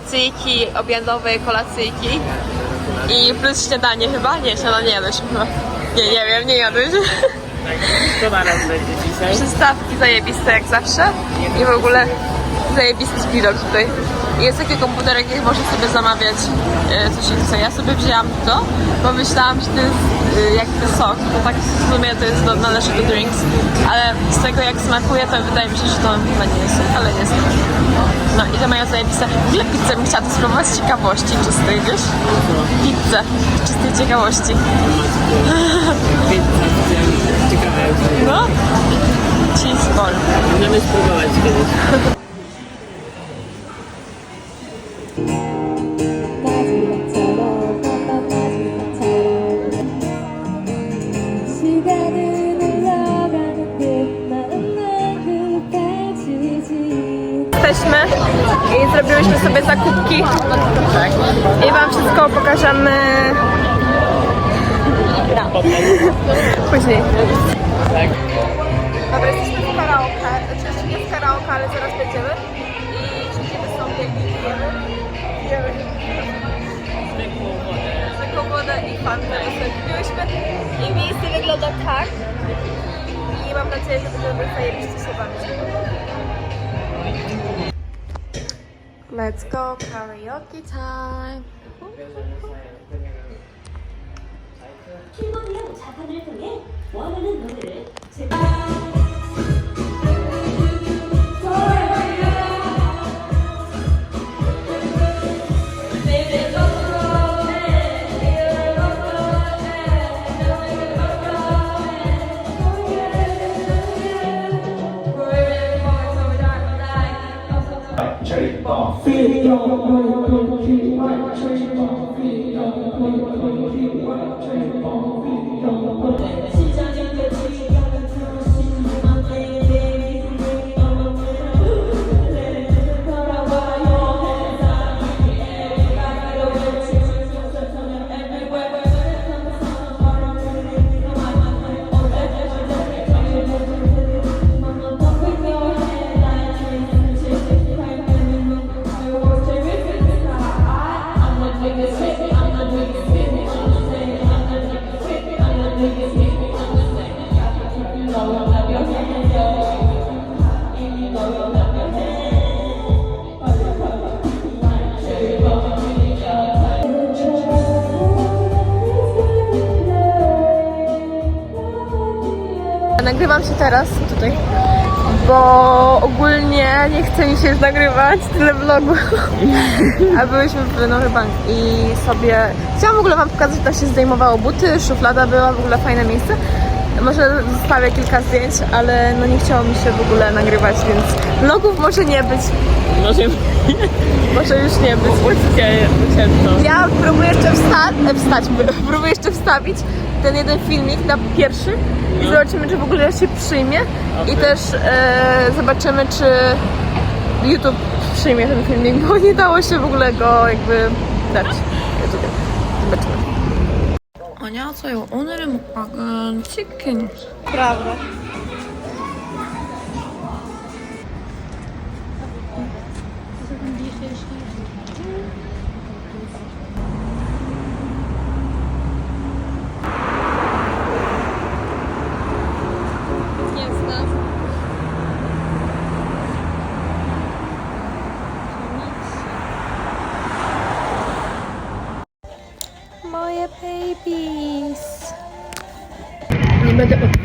Kolacyjki, obiadowe kolacyjki i plus śniadanie chyba? Nie, śniadanie jadłyśmy chyba. Nie, nie wiem, nie jadłyś. To na raz będzie dzisiaj. Przystawki zajebiste jak zawsze i w ogóle zajebisty widok tutaj. I Jest taki komputer, jak można sobie zamawiać e, coś chce. Ja sobie wzięłam to, bo myślałam, że to jest e, jak ten sok, to tak w sumie to jest do, należy do drinks, ale z tego jak smakuje, to wydaje mi się, że to chyba nie jest sok, ale jest. No i to mają zajebiste. W ogóle pizzę bym chciała to spróbować z ciekawości czystej, wiesz? Pizzę z czystej ciekawości. Ciekawe. No. Cheese ball. Możemy spróbować kiedyś. wszystko pokażemy później. Tak. Dobra, jesteśmy w karaoke. Oczywiście nie w karaoke, ale zaraz będziemy. I siedzimy sobie i pijemy. Pijemy. Zwykłą wodę i fantę sobie. I miejsce wygląda tak. I mam nadzieję, że będziemy zajebiście się bawić. Let's go karaoke time. 킹덤형 자판을 통해 원하는 노래를 제작. Take off, take off. train bomb, feed on the put, put, keep right train. Nagrywam się teraz tutaj, bo ogólnie nie chce mi się już nagrywać tyle vlogu. A byliśmy w Nowy Bank i sobie... Chciałam w ogóle wam pokazać, jak się zdejmowało buty, szuflada była, w ogóle fajne miejsce. Może zostawię kilka zdjęć, ale no nie chciało mi się w ogóle nagrywać, więc vlogów może nie być, Może może już nie być. uciekaj, uciekną. Ja próbuję jeszcze wstać, e, wstać, próbuję jeszcze wstawić ten jeden filmik na pierwszy i zobaczymy, czy w ogóle się przyjmie i Okej. też e, zobaczymy, czy YouTube przyjmie ten filmik, bo nie dało się w ogóle go jakby dać. Zobaczymy. 안녕하세요. 오늘의 먹방은 치킨. Prawda. Jestem.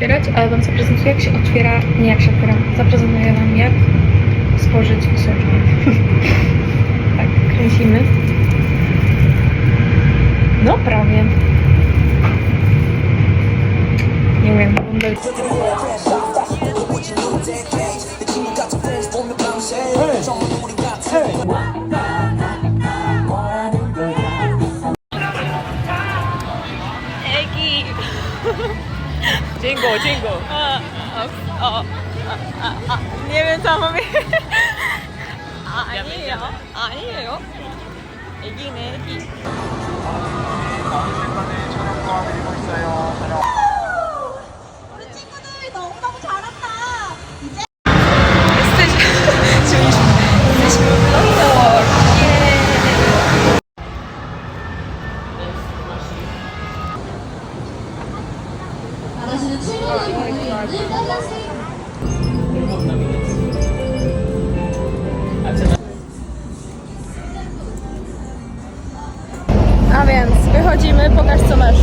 Otwierać, ale wam zaprezentuję jak się otwiera, nie jak się otwiera, zaprezentuję wam jak stworzyć soczkę. tak, kręcimy. No prawie. Nie wiem, 애기. Jingle, jingle. Uh, 어, 어, 아, 아, 예면 잠음이. 아, 아, 아, 아. 아니에요. 아, 아니에요. 애기네, 애기. 많은 시간에 촬영과 드리고 있어요. 촬영. A więc wychodzimy, pokaż co masz.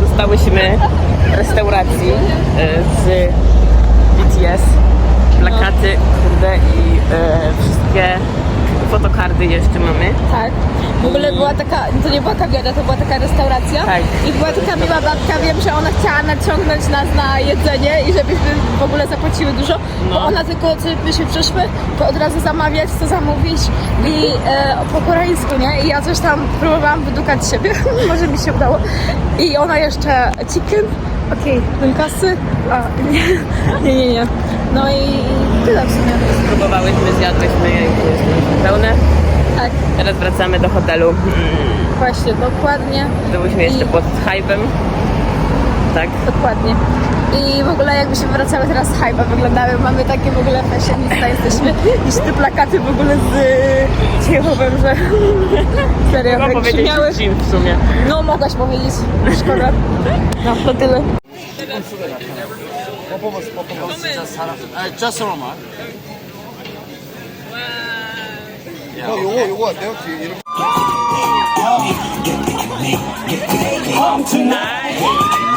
Dostałyśmy restauracji e, z BTS, plakaty, kurde i e, wszystkie fotokardy jeszcze mamy. Tak. W ogóle była taka, to nie była kawiarnia, to była taka restauracja. Tak. I była taka miła babka, wiem, że ona chciała naciągnąć nas na jedzenie i żebyśmy w ogóle zapłaciły dużo, bo No. ona tylko, co byśmy przyszły, to od razu zamawiać, co zamówić i e, po koreańsku, nie? I ja coś tam próbowałam wydukać siebie, może mi się udało. I ona jeszcze chicken, okej, okay. kasy, a nie, nie, nie, nie. No i tyle w sumie. Spróbowałyśmy, zjadłyśmy i jest już pełne. Tak, Teraz wracamy do hotelu. właśnie, dokładnie. Byłyśmy jeszcze I- pod Hypem. Tak. Dokładnie. I w ogóle jakbyśmy wracały teraz z hype'a, wyglądały, mamy takie w ogóle fashionista jesteśmy, niż te plakaty w ogóle z Ciechowem, że serio, Mogę powiedzieć w sumie. No mogłaś powiedzieć, szkoda. No, to tyle. Po pomoc, po pomoc, czas Roma. No, you want, you want, tonight.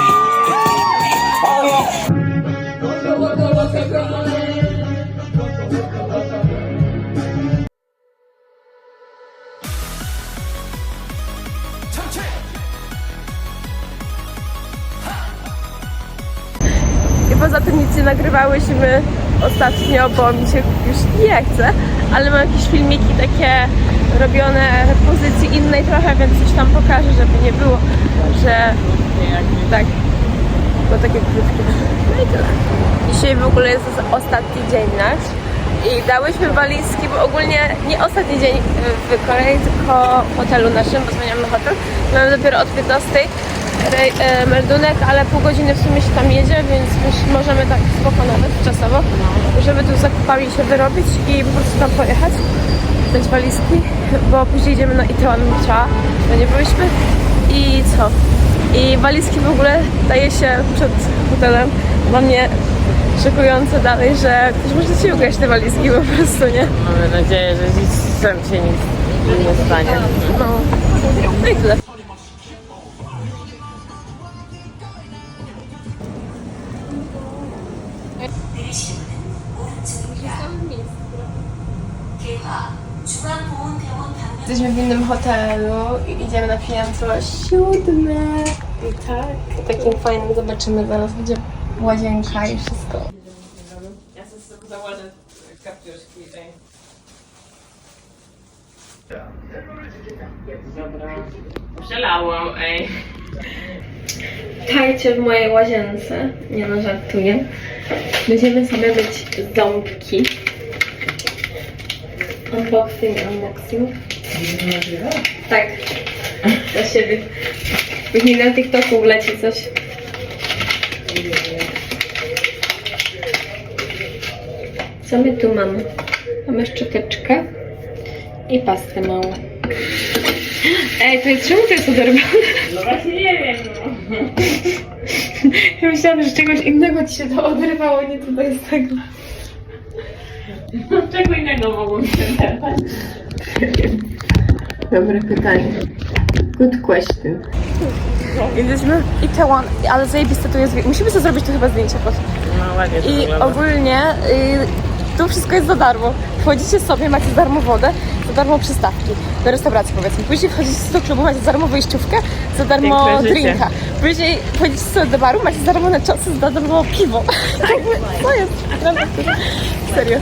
I poza tym nic nie nagrywałyśmy ostatnio, bo mi się już nie chce, ale mam jakieś filmiki takie robione w pozycji innej trochę, więc coś tam pokażę, żeby nie było, że tak, bo takie krótkie. No i tyle. Dzisiaj w ogóle jest ostatni dzień nasz i dałyśmy walizki, bo ogólnie nie ostatni dzień w Korei, tylko w hotelu naszym, bo zmieniamy hotel. Mamy dopiero od 15 rej- e, meldunek, ale pół godziny w sumie się tam jedzie, więc możemy tak spoko nawet czasowo, żeby tu zakupami się wyrobić i po prostu tam pojechać, dać walizki, bo później idziemy na Itaewon Cha, bo nie byliśmy i co? I walizki w ogóle daje się przed hotelem. Dla mnie szykujące dalej, że też możecie ugrać te walizki po prostu, nie? Mamy nadzieję, że nic sam się nic nie stanie. No, no i tyle. Innym hotelu i idziemy na piętro siódme. I tak, takim fajnym zobaczymy zaraz, będzie łazienka i wszystko. Ja sobie założę kapciuszki. Dobra. Przelałam, ej. Witajcie w mojej łazience. Nie no, żartuję. Będziemy sobie myć ząbki. Unboxing, unboxing. Tak. Dla siebie. Później na TikToku wleci coś. Co my tu mamy? Mamy szczoteczkę i pastę małą. Ej, to jest, czemu to jest oderwane? No właśnie nie wiem, no. Ja myślałam, że czegoś innego ci się to odrywało, nie tutaj z tego. Czego innego mogło się oderwać? Dobre pytanie. Good question. Jesteśmy w Itaewon, ale zajebiste tu jest. Musimy sobie zrobić tu chyba zdjęcie pod. No ładnie to I wygląda. ogólnie y, tu wszystko jest za darmo. Wchodzicie sobie, macie za darmo wodę, za darmo przystawki do restauracji powiedzmy. Później wchodzicie do klubu, macie za darmo wyjściówkę, za darmo Piękne życie. drinka. Później wchodzicie sobie do baru, macie za darmo na czasy, za darmo piwo. Jakby, co jest? Naprawdę, Serio.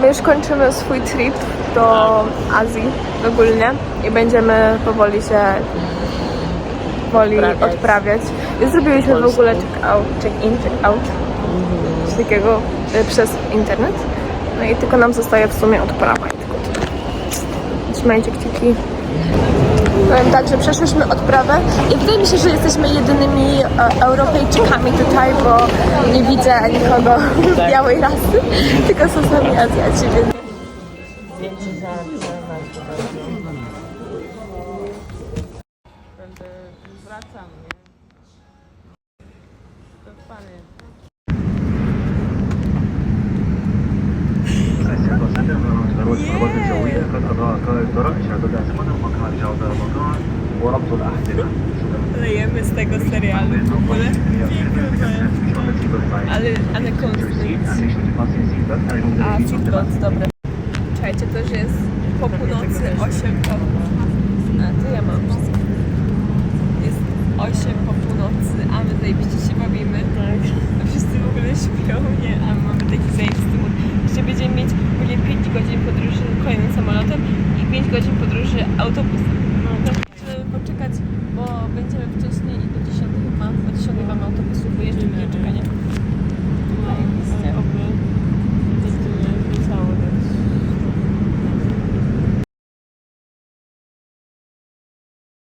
My już kończymy swój trip do Azji ogólnie i będziemy powoli się powoli Odprawiać. odprawiać. Już zrobiliśmy w ogóle check out, check in, check out, coś takiego y, przez internet. No i tylko nam zostaje w sumie odprawa i tylko tyle. Trzymajcie kciuki. Powiem tak, że przeszłyśmy odprawę i wydaje mi się, że jesteśmy jedynymi e, Europejczykami tutaj, bo nie widzę nikogo białej rasy, tylko są sami Azjaci, więc ogóle. Ale, ale konflikt. A, seatbelt, dobra. Czekajcie, to już jest po północy 8 po... A, to ja mam. Jest 8 po północy, a my zajebiście się bawimy. Tak. Wszyscy w ogóle śpią, nie? A my mamy taki zajebisty mód. Gdzie będziemy mieć ogólnie 5 godzin podróży kolejnym samolotem i 5 godzin podróży autobusem.